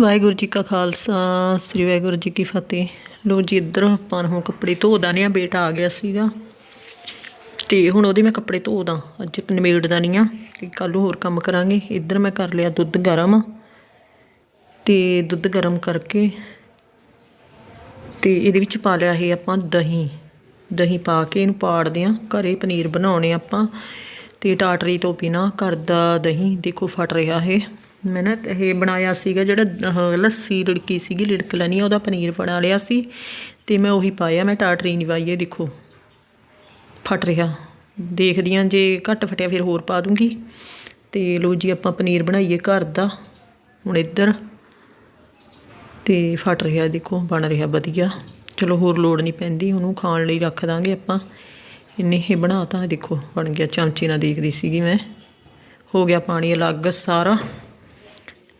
ਵਾਹਿਗੁਰੂ ਜੀ ਕਾ ਖਾਲਸਾ, ਸ੍ਰੀ ਵਾਹਿਗੁਰੂ ਜੀ ਕੀ ਫਤਿਹ। ਲੋ ਜੀ, ਇੱਧਰ ਆਪਾਂ ਹੁਣ ਕੱਪੜੇ ਧੋ ਦਾਨੇ ਆ, ਬੇਟਾ ਆ ਗਿਆ ਸੀਗਾ। ਤੇ ਹੁਣ ਉਹਦੇ ਮੈਂ ਕੱਪੜੇ ਧੋ ਦਾਂ ਅੱਜ ਨਿਮੇੜਦਾ ਨਹੀਂ ਆ, ਤੇ ਕੱਲ ਹੋਰ ਕੰਮ ਕਰਾਂਗੇ। ਇੱਧਰ ਮੈਂ ਕਰ ਲਿਆ ਦੁੱਧ ਗਰਮ। ਤੇ ਦੁੱਧ ਗਰਮ ਕਰਕੇ ਤੇ ਇਹਦੇ ਵਿੱਚ ਪਾ ਲਿਆ ਇਹ ਆਪਾਂ ਦਹੀਂ। ਦਹੀਂ ਪਾ ਕੇ ਇਹਨੂੰ ਪਾੜਦੇ ਆ, ਘਰੇ ਪਨੀਰ ਬਣਾਉਣੇ ਆਪਾਂ। ਤੇ ਟਾਟਰੀ ਤੋਂ ਬਿਨਾ ਘਰ ਦਾ ਦਹੀਂ ਦੇਖੋ ਫਟ ਰਿਹਾ ਹੈ ਮੈਂ ਨਾ ਇਹ ਬਣਾਇਆ ਸੀਗਾ ਜਿਹੜਾ ਲੱਸੀ ਰਿੜਕੀ ਸੀਗੀ ਲਿੜਕ ਲੈਣੀ ਆ, ਉਹਦਾ ਪਨੀਰ ਬਣਾ ਲਿਆ ਸੀ ਤੇ ਮੈਂ ਉਹੀ ਪਾਇਆ, ਮੈਂ ਟਾਟਰੀ ਨਹੀਂ ਪਾਈ ਇਹ ਦੇਖੋ। ਫਟ ਰਿਹਾ। ਦੇਖਦੀ ਹਾਂ ਜੇ ਘੱਟ ਫਟਿਆ ਫਿਰ ਹੋਰ ਪਾ ਦੂੰਗੀ। ਤੇ ਲੋ ਜੀ ਆਪਾਂ ਪਨੀਰ ਬਣਾਈਏ ਘਰ ਦਾ, ਹੁਣ ਇੱਧਰ। ਤੇ ਫਟ ਰਿਹਾ ਦੇਖੋ, ਬਣ ਰਿਹਾ ਵਧੀਆ। ਚਲੋ ਹੋਰ ਲੋੜ ਨਹੀਂ ਪੈਂਦੀ, ਉਹਨੂੰ ਖਾਣ ਲਈ ਰੱਖ ਦਾਂਗੇ ਆਪਾਂ। ਇੰਨੇ ਇਹ ਬਣਾਤਾ, ਦੇਖੋ, ਬਣ ਗਿਆ। ਚਮਚੀ ਨਾਲ ਦੇਖਦੀ ਸੀਗੀ ਮੈਂ। ਹੋ ਗਿਆ ਪਾਣੀ ਅਲੱਗ ਸਾਰਾ।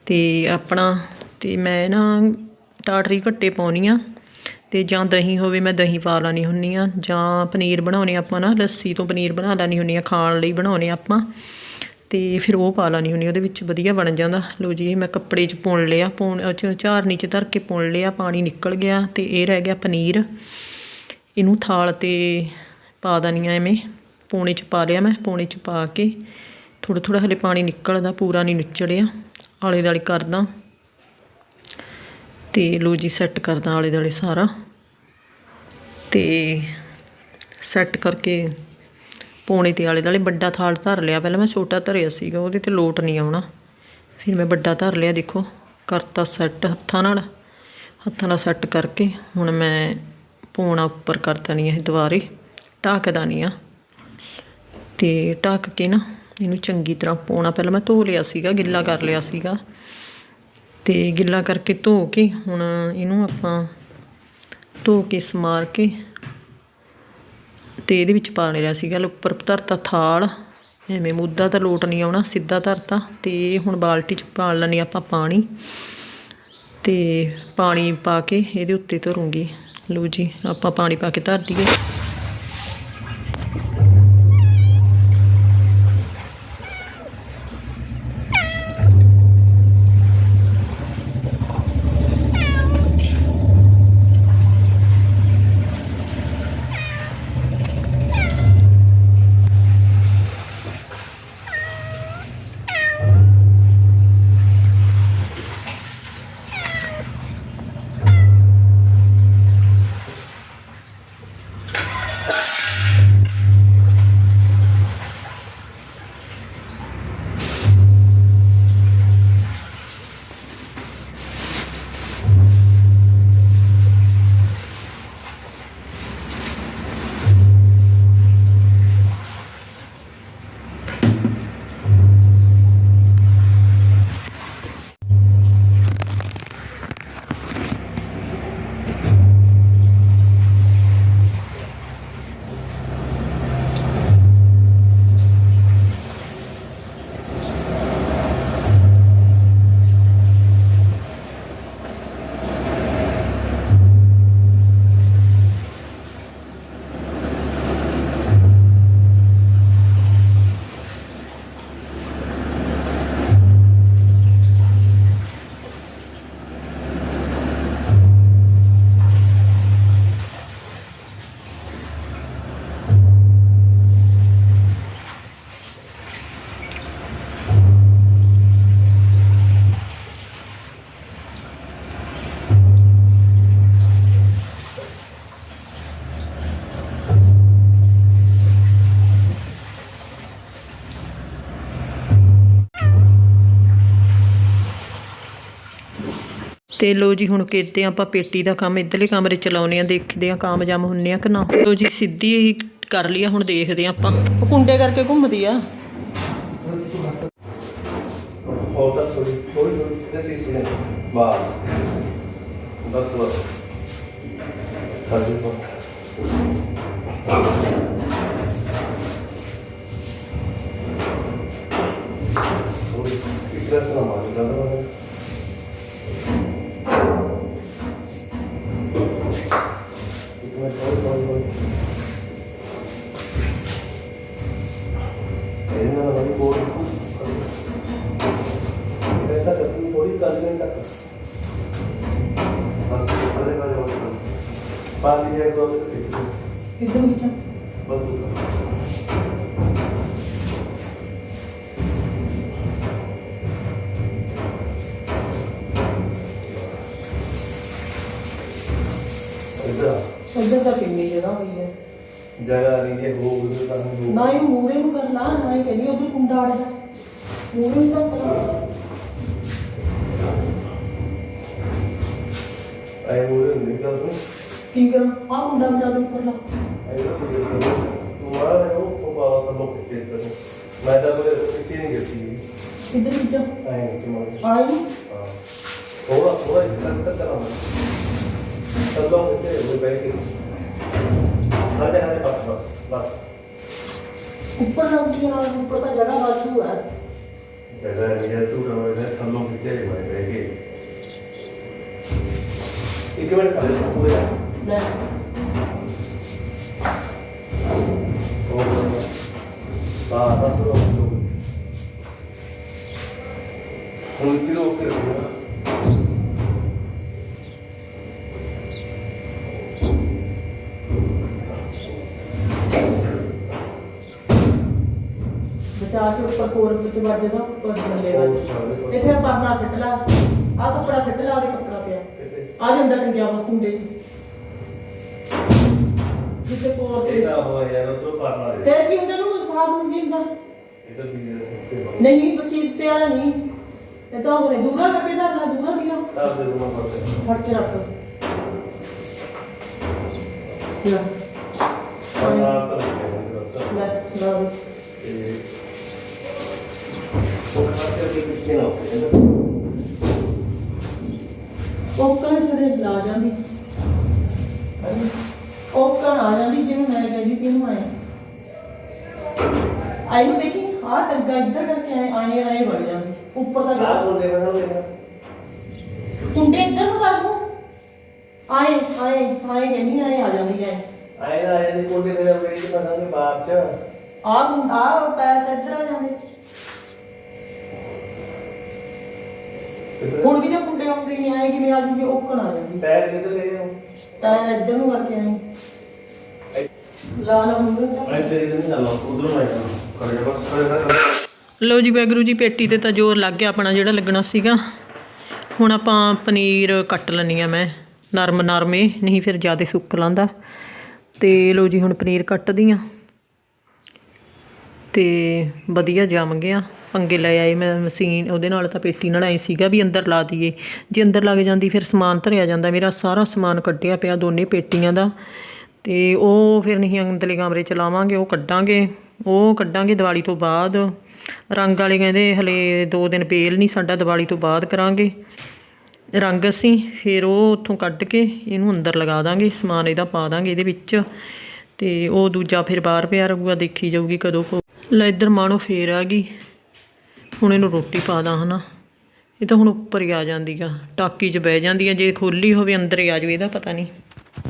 ਤੇ ਆਪਣਾ ਤੇ ਮੈਂ ਨਾ ਟਾਟਰੀ ਘੱਟੇ ਪਾਉਣੀ ਆ ਤੇ ਜਾਂ ਦਹੀਂ ਹੋਵੇ ਮੈਂ ਦਹੀਂ ਪਾ ਲੈਣੀ ਹੁੰਨੀ ਆ, ਜਾਂ ਪਨੀਰ ਬਣਾਉਣੇ ਆਪਾਂ ਨਾ, ਲੱਸੀ ਤੋਂ ਪਨੀਰ ਬਣਾ ਲੈਣੀ ਹੁੰਨੀ ਆ, ਖਾਣ ਲਈ ਬਣਾਉਣੇ ਆਪਾਂ। ਤੇ ਫਿਰ ਉਹ ਪਾ ਲੈਣੀ ਹੁੰਨੀ ਉਹਦੇ ਵਿੱਚ ਵਧੀਆ ਬਣ ਜਾਂਦਾ। ਲੋ ਜੀ, ਇਹ ਮੈਂ ਕੱਪੜੇ 'ਚ ਪੁਣ ਲਿਆ ਪੁਣ 'ਚ ਝਾਰਨੀ 'ਚ ਧਰ ਕੇ ਪੁਣ ਲਿਆ, ਪਾਣੀ ਨਿਕਲ ਗਿਆ ਤੇ ਇਹ ਰਹਿ ਗਿਆ ਪਨੀਰ। ਇਹਨੂੰ ਥਾਲ ਤੇ ਪਾ ਦਣੀ ਆ ਐਵੇਂ, ਪੌਣੇ 'ਚ ਪਾ ਲਿਆ ਮੈਂ, ਪੌਣੇ 'ਚ ਪਾ ਕੇ। ਥੋੜਾ ਥੋੜਾ ਹਲੇ ਪਾਣੀ ਨਿਕਲਦਾ, ਪੂਰਾ ਨਹੀਂ ਨਿਚੜਿਆ। ਆਲੇ ਦਾਲੇ ਕਰਦਾ। ਤੇ ਲੋ ਜੀ ਸੈੱਟ ਕਰਦਾ ਆਲੇ ਦਾਲੇ ਸਾਰਾ। ਤੇ ਸੈੱਟ ਕਰਕੇ ਪੌਣੇ ਤੇ ਆਲੇ ਦਾਲੇ ਵੱਡਾ ਥਾਲ ਧਰ ਲਿਆ। ਪਹਿਲਾਂ ਮੈਂ ਛੋਟਾ ਧਰਿਆ ਸੀਗਾ, ਉਹਦੇ ਤੇ ਲੋਟ ਨਹੀਂ ਆਉਣਾ। ਫਿਰ ਮੈਂ ਵੱਡਾ ਧਰ ਲਿਆ, ਦੇਖੋ, ਕਰਤਾ ਸੈੱਟ ਹੱਥਾਂ ਨਾਲ। ਹੱਥਾਂ ਨਾਲ ਸੈੱਟ ਕਰਕੇ ਹੁਣ ਮੈਂ ਪੌਣਾ ਉੱਪਰ ਕਰ ਦੇਣੀ ਹੈ ਦੁਬਾਰੇ। ਢੱਕ ਦੇਣੀ ਆ। ਤੇ ਢੱਕ ਕੇ ਨਾ ਇਹਨੂੰ ਚੰਗੀ ਤਰ੍ਹਾਂ ਪਾਉਣਾ ਪਹਿਲਾਂ ਮੈਂ ਧੋ ਲਿਆ ਸੀਗਾ, ਗਿੱਲਾ ਕਰ ਲਿਆ ਸੀਗਾ। ਤੇ ਗਿੱਲਾ ਕਰਕੇ ਧੋ ਕੇ ਹੁਣ ਇਹਨੂੰ ਆਪਾਂ ਧੋ ਕੇ ਸਮਾਰ ਕੇ ਤੇ ਇਹਦੇ ਵਿੱਚ ਪਾ ਲਿਆ ਸੀਗਾ ਉੱਪਰ ਧਰਤਾ ਥਾਲ। ਐਵੇਂ ਮੁੱਦਾ ਤਾਂ ਲੋਟ ਨਹੀਂ ਆਉਣਾ, ਸਿੱਧਾ ਧਰਤਾ। ਤੇ ਹੁਣ ਬਾਲਟੀ ਚ ਪਾ ਲੈਣੀ ਆਪਾਂ ਪਾਣੀ। ਤੇ ਪਾਣੀ ਪਾ ਕੇ ਇਹਦੇ ਉੱਤੇ ਧਰੂੰਗੀ। ਲਓ ਜੀ, ਆਪਾਂ ਪਾਣੀ ਪਾ ਕੇ ਧਰ ਦਈਏ। ਤੇ ਲੋ ਜੀ, ਹੁਣ ਕਿਤੇ ਆਪਾਂ ਪੇਟੀ ਦਾ ਕੰਮ, ਇਧਰਲੇ ਕਮਰੇ ਚਲਾਉਨੇ ਆ ਦੇਖਦੇ ਆ ਕਾਮਯਾਬ ਹੁੰਨੇ ਆ ਕਿ ਨਾ। ਲੋ ਜੀ, ਸਿੱਧੀ ਹੀ ਕਰ ਲਈ ਆ, ਹੁਣ ਦੇਖਦੇ ਆ ਆਪਾਂ। ਉਹ ਕੁੰਡੇ ਕਰਕੇ ਘੁੰਮਦੀ ਆ। ਬਾਹਰ ਬਸ ਬਸ। ਹਾਂਜੀ ਪਾਣੀ ਹੈ ਦੋ ਕਿੱਧਰ ਵਿੱਚ ਬਸ ਇਧਰ ਉੱਧਰ ਤਾਂ ਕਿੰਨੀ ਜਗ੍ਹਾ ਹੋਈ ਹੈ ਜਗ੍ਹਾ ਨਹੀਂ ਜੇ ਹੋ ਗਈ ਤਾਂ ਹੋ ਨਾ ਇਹ ਮੂਰੇ ਨੂੰ ਕਰ ਲਾ ਨਾ ਇਹ ਕਹਿੰਦੀ ਉਧਰ ਕੁੰਡਾ ਅੜਦਾ ਮੂਰੇ ਨੂੰ ਤਾਂ ਕਰ ਆਏ ਹੋ ਰਹੇ ਨਹੀਂ ਤਾਂ ਤੂੰ ਕੀ ਕਰਾਂ? ਆ ਕੁੰਡਾ ਬਣਾ ਦੇ ਉੱਪਰ ਲਾ। ਤਾਂ ਤੂੰ ਮਾਰਾ ਹੈ ਉਹ ਉਹ ਬਾਵਾ ਸਭ ਲੋਕ ਕਿਤੇ ਤੇ ਮੈਂ ਤਾਂ ਬਲੇ ਪਿੱਛੇ ਨਹੀਂ ਗਈ ਕਿੱਧਰ ਵਿੱਚ ਆਏ ਨਹੀਂ ਤੁਮਾਰ ਆਈ ਨੂੰ? ਹਾਂ। ਥੋੜਾ ਥੋੜਾ ਜਿਹਾ ਤੱਕ ਕਰਾਂ ਸਭ ਲੋਕ ਕਿਤੇ ਉਹ ਬੈਠ ਕੇ। ਸਾਡੇ ਸਾਡੇ ਬਸ ਬਸ ਬਸ। ਉੱਪਰ ਨਾ ਉੱਚੀ ਨਾ ਉੱਪਰ ਤਾਂ ਜਗ੍ਹਾ ਵਾਧੂ ਹੈ ਜਗ੍ਹਾ ਨਹੀਂ ਹੈ ਤੂੰ ਰੋ ਰਿਹਾ ਸਭ ਲੋਕ ਕਿਤੇ ਮੈਂ ਬੈਠ ਕੇ। ਇੱਕ ਮਿੰਟ ਖੜੇ ਹੋ ਪੂਰੇ। ਲੈ ਬਚਾ ਕੇ ਉੱਪਰ ਕੋਰ ਵਿੱਚ ਵੱਜ ਦਾ ਉੱਪਰ ਥੱਲੇ ਵੱਜ ਇੱਥੇ ਪਰਨਾ ਸਿੱਟ ਲਾ ਆ ਕੱਪੜਾ ਸਿੱਟ ਲਾ ਦੇ ਕੱਪੜਾ ਪਿਆ। ਕਿਤੇ ਆ ਜਾਂਦਾ ਟੰਗਿਆ ਵਾ ਕੁੰਡੇ 'ਚ। ਜਿੱਥੇ ਇਹ ਤੇ ਨਾ ਹੋਇਆ ਯਾਰ ਉਹ ਤੋਂ ਪਾਰਨਾ ਦੇ ਫੇਰ ਕੀ ਹੁੰਦਾ ਨੂੰ ਸਾਹ ਨੂੰ ਕੀ ਹੁੰਦਾ। ਇਹ ਤਾਂ ਵੀ ਇਹ ਨਹੀਂ ਬਸੀਤੇ ਵਾਲਾ ਨਹੀਂ। ਇਹ ਤਾਂ ਉਹਨੇ ਦੂਰਾ ਕੱਢੇ ਦਾ ਲਾ ਦੂਰਾ ਦੀਆ ਤਾਂ ਦੇ ਰੂਮਾ ਪੜਦੇ ਫੜ ਕੇ ਰੱਖ। ਲੈ। ਪਾਰਨਾ ਤਾਂ ਨਹੀਂ ਲੈ ਲਾ ਦੇ। ਤੇ ਉਹ ਖਾਤੇ ਦੇ ਪਿੱਛੇ ਨਾ ਹੋਵੇ ਉਹ ਕਣ ਸਦੇ ਲਾ ਜਾਂਦੀ। ਉਹ ਕਣ ਆ ਜਾਂਦੀ ਜਿਹਨੂੰ ਮੈਂ ਕਹਿੰਦੀ ਤੀ ਨੂੰ ਆਏ। ਆਈ ਨੂੰ ਦੇਖੀ ਆ ਟੱਗਾ ਇੱਧਰ ਕਰਕੇ ਆਏ ਆਏ ਆਏ ਵੜ ਜਾਂਦੀ। ਉੱਪਰ ਦਾ ਆ ਜਾ ਕੋਲ ਦੇ ਬਣਾ ਲੈਣਾ ਟੁੰਡੇ ਇੱਧਰ ਨੂੰ ਕਰ ਲਓ। ਆਏ ਆਏ ਆਏ ਕਹਿੰਦੀ ਆਏ ਆ ਜਾਂਦੀ ਹੈ ਆਏ ਨਾ ਆਏ ਦੇ ਕੋਲ ਦੇ ਮੇਰਾ ਵੇਚ ਬਣਾਂਗੇ ਬਾਅਦ ਚ। ਆ ਆ ਪੈਰ ਤਾਂ ਇੱਧਰ ਆ ਜਾਂਦੇ। ਹੁਣ ਵੀ ਤਾਂ ਕੁੰਡੇ ਆਉਂਦੇ ਨਹੀਂ ਆਏ ਕਿਵੇਂ ਆ ਜੂਗੇ ਔਕਣ ਆ ਜਾਂਦੀ। ਪੈਰ ਕਿੱਥੇ ਗਏ? ਹੋ ਪੈਰ ਇੱਧਰ ਨੂੰ ਕਰਕੇ ਆਏ। ਲਾ ਲਾ ਮੁੰਡੇ ਨੂੰ ਆਏ ਤੇਰੇ ਨਹੀਂ ਨਾ ਉਧਰੋਂ ਆਇਆ ਕਰ ਜਾ ਬਸ ਕਰ ਕਰ ਲਓ ਜੀ ਵੈਗਰੂ ਜੀ ਪੇਟੀ ਤੇ ਤਾਂ ਜ਼ੋਰ ਲੱਗ ਗਿਆ ਆਪਣਾ ਜਿਹੜਾ ਲੱਗਣਾ ਸੀਗਾ। ਹੁਣ ਆਪਾਂ ਪਨੀਰ ਕੱਟ ਲੈਣੀ ਆ ਮੈਂ ਨਰਮ ਨਰਮੇ ਨਹੀਂ ਫਿਰ ਜ਼ਿਆਦਾ ਸੁੱਕ ਲਾਂਦਾ। ਤੇ ਲਓ ਜੀ ਹੁਣ ਪਨੀਰ ਕੱਟਦੀ ਆ ਤੇ ਵਧੀਆ ਜੰਮ ਗਿਆ। ਪੰਗੇ ਲੈ ਆਏ ਮੈਂ ਮਸ਼ੀਨ ਉਹਦੇ ਨਾਲ ਤਾਂ ਪੇਟੀ ਨਾਲ ਆਈ ਸੀਗਾ ਵੀ ਅੰਦਰ ਲਾ ਦਈਏ। ਜੇ ਅੰਦਰ ਲੱਗ ਜਾਂਦੀ ਫਿਰ ਸਮਾਨ ਧਰਿਆ ਜਾਂਦਾ। ਮੇਰਾ ਸਾਰਾ ਸਮਾਨ ਕੱਢਿਆ ਪਿਆ ਦੋਨੇ ਪੇਟੀਆਂ ਦਾ। ਤੇ ਉਹ ਫਿਰ ਨਹੀਂ ਅੰਦਰਲੇ ਕਮਰੇ ਚ ਲਾਵਾਂਗੇ, ਉਹ ਕੱਢਾਂਗੇ। ਉਹ ਕੱਢਾਂਗੇ ਦੀਵਾਲੀ ਤੋਂ ਬਾਅਦ। ਰੰਗ ਵਾਲੇ ਕਹਿੰਦੇ ਹਲੇ 2 ਦਿਨ ਪੇਲ ਨਹੀਂ, ਸਾਡਾ ਦੀਵਾਲੀ ਤੋਂ ਬਾਅਦ ਕਰਾਂਗੇ। ਰੰਗ ਅਸੀਂ ਫਿਰ ਉਹ ਉੱਥੋਂ ਕੱਢ ਕੇ ਇਹਨੂੰ ਅੰਦਰ ਲਗਾ ਦਾਂਗੇ, ਸਮਾਨ ਇਹਦਾ ਪਾ ਦਾਂਗੇ ਇਹਦੇ ਵਿੱਚ। ਤੇ ਉਹ ਦੂਜਾ ਫਿਰ ਬਾਹਰ ਪਿਆ ਰਹੂਗਾ, ਦੇਖੀ ਜਾਊਗੀ ਕਦੋਂ ਕੁ- ਲੈ ਇੱਧਰ ਮਾਣੋ ਫੇਰ ਆ ਗਈ। ਹੁਣ ਇਹਨੂੰ ਰੋਟੀ ਪਾ ਦਾਂ, ਹਨਾ। ਇਹ ਤਾਂ ਹੁਣ ਉੱਪਰ ਹੀ ਆ ਜਾਂਦੀ ਆ, ਟਾਕੀ 'ਚ ਬਹਿ ਜਾਂਦੀ ਆ, ਜੇ ਖੋਲੀ ਹੋਵੇ ਅੰਦਰ ਹੀ ਆ ਜਾਵੇ, ਇਹਦਾ ਪਤਾ ਨਹੀਂ।